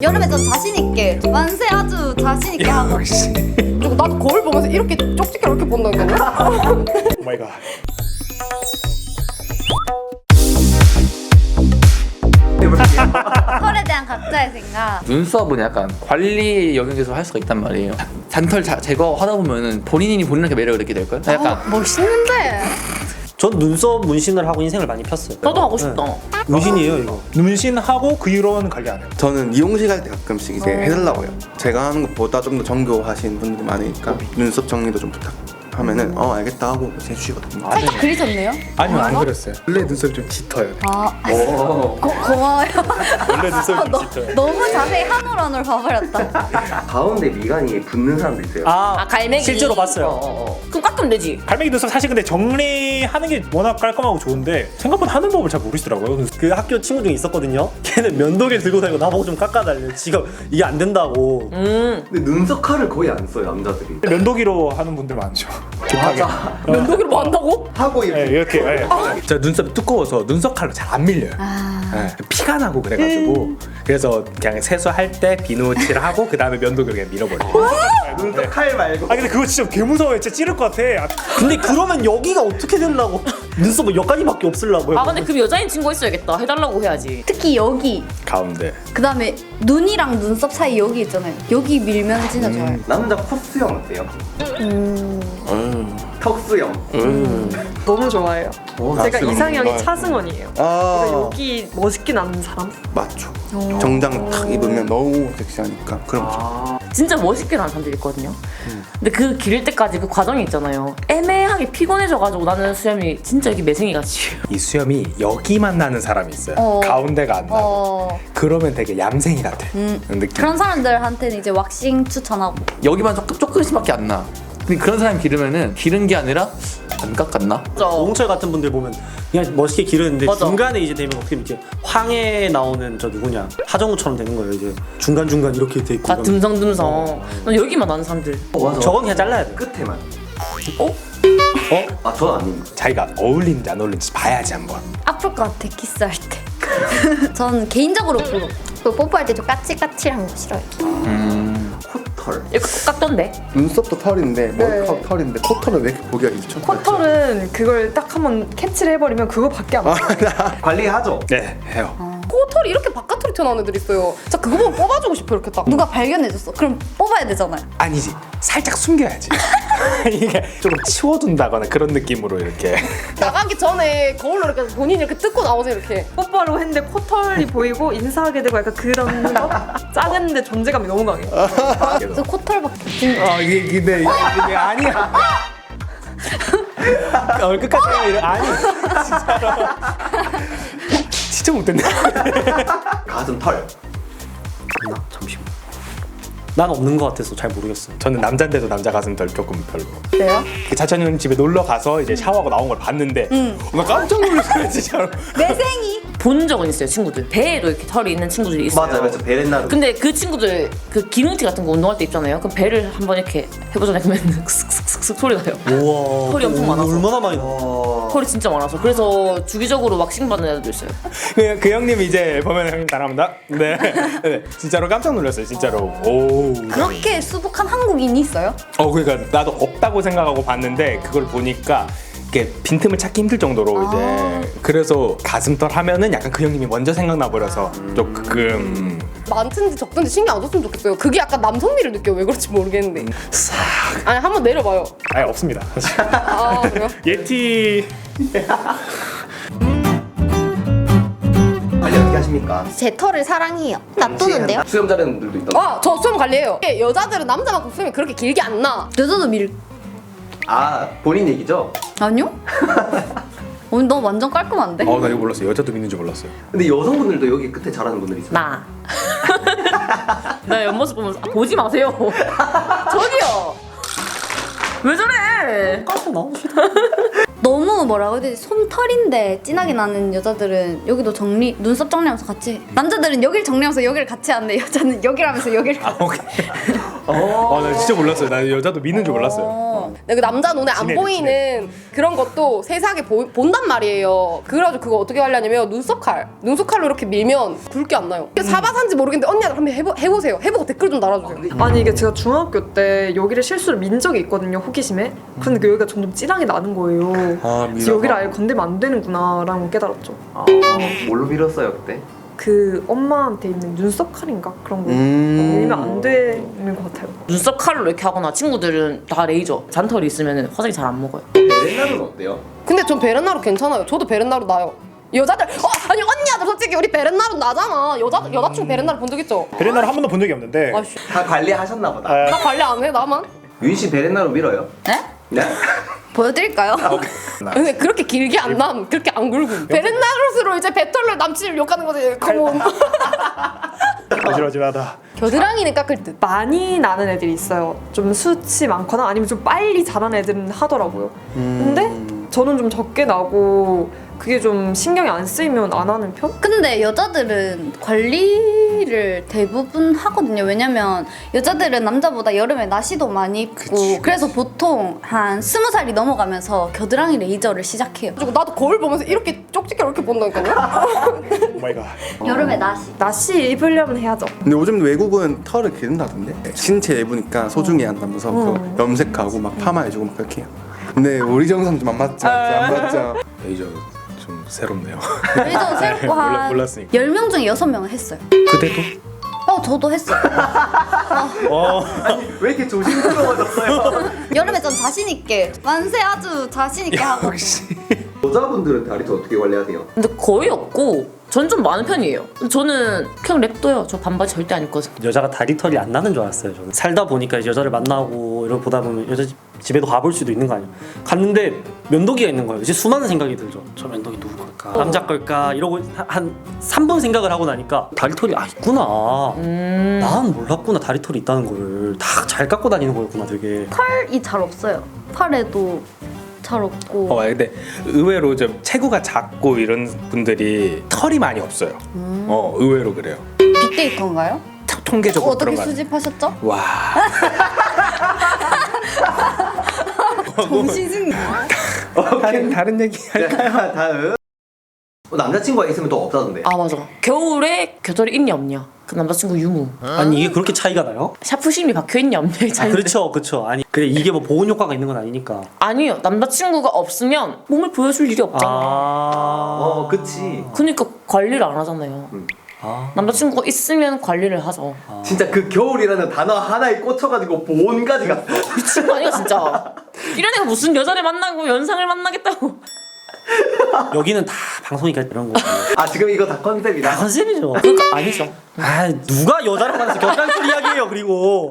여름에 좀 자신 있게 만세 아주 자신 있게 하고. 역시 그리고 나도 거울 보면서 이렇게 쪽집게 이렇게 본다니까요. 오 마이 갓 털에 대한 각자의 생각. 눈썹은 약간 관리 영역에서 할 수가 있단 말이에요. 잔털 자, 제거하다 보면은 본인이 본인에게 매력을 느끼게 될걸? 약간 멋있는데. 전 눈썹 문신을 하고 인생을 많이 폈어요. 나도 하고 싶다. 문신이에요 이거. 문신하고 그 이후로는 관리 안 해요 저는 이용실 갈때 가끔씩 이제 해달라고 해요. 제가 하는 것보다 좀 더 정교하신 분들이 많으니까 눈썹 정리도 좀 부탁 하면은 어 알겠다 하고 해주시거든요. 살짝 그리셨네요? 아니요 안 그랬어요 원래 눈썹이 좀 짙어요 아, 고, 고마워요. 원래 눈썹이 좀 너, 짙어요 너무 자세히 한 올 한 올 봐버렸다. 가운데 미간이 붙는 사람도 있어요. 아, 아 갈매기. 실제로 봤어요. 어, 어, 어. 그럼 깎으면 되지. 갈매기 눈썹 사실 근데 정리하는 게 워낙 깔끔하고 좋은데 생각보다 하는 법을 잘 모르시더라고요 그 학교 친구 중에 있었거든요. 걔는 면도기를 들고 다니고 나보고 좀 깎아달래. 지금 이게 안 된다고. 음. 근데 눈썹 칼을 거의 안 써요 남자들이. 면도기로 하는 분들 많죠 급하게. 면도기로 뭐 한다고? 하고 네, 이렇게. 네. 저 눈썹이 두꺼워서 눈썹 칼로 잘 안 밀려요. 네, 피가 나고 그래가지고. 그래서 그냥 세수할 때 비누칠을 하고 그 다음에 면도기로 그냥 밀어버려요. 눈썹 칼 말고. 아 근데 그거 진짜 개 무서워요. 진짜 찌를 것 같아. 아, 근데 그러면 여기가 어떻게 되려고? 눈썹은 여기까지밖에 없으려고요. 아 근데 그 여자인 친구 있어야겠다. 해달라고 해야지. 특히 여기. 가운데 그 다음에 눈이랑 눈썹 사이 여기 있잖아요. 여기 밀면 진짜 좋아요. 남자 콧 수염 어때요? 음. 턱수염. 너무 좋아해요. 아, 제가 수염. 이상형이 아. 차승원이에요. 아 여기 멋있게 나는 사람? 맞죠. 정장 탁 입으면 너무 섹시하니까 그럼 아. 진짜 멋있게 나는 사람들 있거든요. 근데 그 기를 때까지 그 과정이 있잖아요. 애매 하게 피곤해져가지고 나는 수염이 진짜 여기 매생이 같이. 이 수염이 여기만 나는 사람이 있어요 어. 가운데가 안 나고 어, 그러면 되게 얌생이 같아 음. 느낌 그런 사람들한테는 이제 왁싱 추천하고. 여기만 조금 조금씩밖에 안 나. 근데 그런 사람 기르면은 기른 게 아니라 안 깎았나? 오홍철 같은 분들 보면 그냥 멋있게 기르는데 맞아. 중간에 이제 되면 어떻게 이렇게 황해 나오는 저 누구냐 하정우처럼 되는 거예요 이제 중간 중간 이렇게 돼 있고 아 듬성듬성. 난 여기만 나는 사람들. 어. 저건 그냥 잘라야 돼. 끝에만. 어? 아, 저는 아닙니다. 자기가 어울리는지 안 어울리는지 봐야지 한번 아플 것 같아, 키스할 때. 전 개인적으로 그거. 그 뽀뽀할 때 좀 까칠까칠한 거 싫어요. 코털. 이거 깎던데. 눈썹도 털인데 머리카락 털인데 코털은 왜 이렇게 보기가 일천? 코털은 그걸 딱 한번 캐치를 해버리면 그거밖에 안 보여. 관리하죠. 네 해요 코털이 이렇게 바깥으로 튀어나오는 애들 있어요. 진짜 그거 보면 뽑아주고 싶어 이렇게 딱. 누가 발견해줬어. 그럼 뽑아야 되잖아요. 아니지 살짝 숨겨야지 이게 조금 치워둔다거나 그런 느낌으로 이렇게 나가기 전에 거울로 이렇게 본인이 이렇게 뜯고 나오세요 이렇게. 뽀뽀하려고 했는데 코털이 보이고 인사하게 되고 약간 그런 거? 작은데 존재감이 너무 강해. 그래서 코털밖에. 아 이게 근데 이게, 이게 아니야 얼끝까지 이래 아니 진짜로 진짜 못됐네 가슴 털. 난 없는 것 같아서 잘 모르겠어요. 저는 남잔데도 남자 가슴털 조금 별로 왜요? 그 차찬이 형 집에 놀러 가서 이제 샤워하고 나온 걸 봤는데 나 깜짝 놀랐어요 진짜로 매생이. 본 적은 있어요 친구들. 배에도 이렇게 털이 있는 친구들이 있어요. 맞아요, 맞아요. 베렌나르. 근데 그 친구들 그 기능티 같은 거 운동할 때 입잖아요. 그럼 배를 한번 이렇게 해보잖아요. 그러면 슥슥 슥슥 소리 나요. 우와. 털이 엄청 많아서. 얼마나 많이 나. 어... 털이 진짜 많아서 그래서 주기적으로 왁싱 받는 애들도 있어요. 그, 그 형님 이제 보면 형님 따라합니다 네. 네 진짜로 깜짝 놀랐어요 진짜로 오 그렇게 수북한 한국인이 있어요? 어 그러니까 나도 없다고 생각하고 봤는데 그걸 보니까 이게 빈틈을 찾기 힘들 정도로 이제 그래서 가슴털 하면은 약간 그 형님이 먼저 생각나 버려서 조금 많든지 적든지 신경 안 썼으면 좋겠어요. 그게 약간 남성미를 느껴 왜 그럴지 모르겠는데. 아니 한번 내려봐요. 아예 없습니다 사실 아 그래요? 예티 관리 어떻게 하십니까? 제 털을 사랑해요. 놔두는데요? 수염 자르는 분들도 있던데. 아, 저 수염 관리해요. 여자들은 남자만큼 수염이 그렇게 길게 안 나. 여자도 밀. 아, 본인 얘기죠? 아니요? 오늘 너 완전 깔끔한데? 어나 이거 몰랐어요 여자도 믿는 줄 몰랐어요 근데 여성분들도 여기 끝에 자라는 분들이 있어요. 나. 나 옆모습 보면서 아, 보지 마세요. 저기요. 왜 저래? 까서 나오시다. 너무 뭐라고 해야 되지? 솜털인데 진하게 나는 여자들은 여기도 정리 눈썹 정리하면서 같이 남자들은 여기를 정리하면서 여기를 같이 하는데 여자는 여기를 하면서 여기를 아 오케이 아, 나 진짜 몰랐어요. 나 여자도 미는 줄 몰랐어요. 어. 근데 그 남자 눈에 안 진해, 보이는 그런 것도 세세하게 보, 본단 말이에요. 그래가지고 그거 어떻게 하려냐면 눈썹 칼. 눈썹 칼로 이렇게 밀면 굵게 안 나요. 이게 사바사인지 모르겠는데 언니한테 한번 해보, 해보세요. 해보고 댓글 좀 달아주세요. 아니 이게 제가 중학교 때 여기를 실수로 민 적이 있거든요 호기심에 근데 그 여기가 점점 찐하게 나는 거예요 아 그래서 여기를 아예 건들면 안 되는구나 라는 걸 깨달았죠 아, 뭘로 밀었어요 그때? 그 엄마한테 있는 눈썹 칼인가 그런 거 음. 밀면 안 되는 것 같아요 눈썹 칼로 이렇게 하거나 친구들은 다 레이저 잔털이 있으면 화장이 잘 안 먹어요 베렌나는 어때요? 근데 전 베렌나루 괜찮아요. 저도 베렌나루 나요. 여자들 어 아니 언니야들 솔직히 우리 베렌나루 나잖아. 여자 여자친구 베렌나루 본 적 있죠? 베렌나를 한 번도 본 적이 없는데 아씨 다 관리하셨나 보다. 아, 나 관리 안 해 나만. 유인 씨 베렌나로 밀어요? 네? 네? 보여드릴까요? 근데 그렇게 길게 안 남, 그렇게 안 굵음. 베렌나루 스로 이제 배털로 남친을 욕하는 거지. 컴온. 어지러지하다 겨드랑이는 깎을 듯. 많이 나는 애들이 있어요 좀 수치 많거나 아니면 좀 빨리 자라는 애들은 하더라고요 근데 저는 좀 적게 나고 그게 좀 신경이 안 쓰이면 안 하는 편? 근데 여자들은 관리를 대부분 하거든요. 왜냐면 여자들은 남자보다 여름에 나시도 많이 입고 그치, 그래서 보통 한 스무 살이 넘어가면서 겨드랑이 레이저를 시작해요. 그리고 나도 거울 보면서 이렇게 쪽집게 이렇게 본다니까요. 오 마이 갓 여름에 나시. 나시 입으려면 해야죠 근데 요즘 외국은 털을 기른다던데 신체 예부니까 소중히 한다면서 그 염색하고 막 파마해주고 막 그렇게 해요 근데 우리 정상 좀 안 맞지 안 맞죠 레이저 좀 새롭네요. 레이저 새롭고 몰라- 한 몰랐으니까. 10명 중에 6명은 했어요. 그때도? 어, 저도 했어요. 왜 이렇게 조심스러워졌어요? 여름에 좀 자신 있게 만세 아주 자신 있게 하고. 여자분들은 다리 또 어떻게 관리하세요? 근데 거의 없고 저는 좀 많은 편이에요 저는 그냥 랩도요 저 반바지 절대 안 입거든 여자가 다리 털이 안 나는 줄 알았어요. 저는 살다 보니까 이제 여자를 만나고 이런 거 보다 보면 여자 집- 집에도 가볼 수도 있는 거 아니에요. 갔는데 면도기가 있는 거예요. 이제 수많은 생각이 들죠. 저 면도기 누구 걸까? 남자 걸까? 이러고 한 3분 생각을 하고 나니까 다리 털이 아 있구나. 음... 난 몰랐구나 다리 털이 있다는 거를 다 잘 깎고 다니는 거였구나 되게. 팔이 잘 없어요. 팔에도 잘 없고. 어, 근데 의외로 좀 체구가 작고 이런 분들이 털이 많이 없어요. 어, 의외로 그래요. 빅데이터인가요? 통계적으로 어떻게 그런 거 같아요. 수집하셨죠? 와. 정신승리. 다른 다른 얘기 할까요? 자, 다음. 어, 남자친구가 있으면 또 없다던데. 아 맞아 겨울에 겨털이 있냐 없냐 그 남자친구 유무 아니 이게 그렇게 차이가 나요? 샤프심이 박혀있냐 없냐의 아, 차이 그렇죠, 그렇죠. 아니 그래 이게 뭐 보온 효과가 있는 건 아니니까. 아니요 남자친구가 없으면 몸을 보여줄 일이 없잖아 아, 어, 그치. 그러니까 관리를 안 하잖아요 아. 남자친구가 있으면 관리를 하죠 진짜 그 겨울이라는 단어 하나에 꽂혀가지고 보온까지 갔어. 미친 거 아니야 진짜 이런 애가 무슨 여자를 만나고 연상을 만나겠다고 여기는 다 방송이니까 이런 거. 아, 지금 이거 다 컨셉이다. 다 컨셉이죠. 아니죠 아 누가 여자랑 만나서 겨드랑이 이야기해요 그리고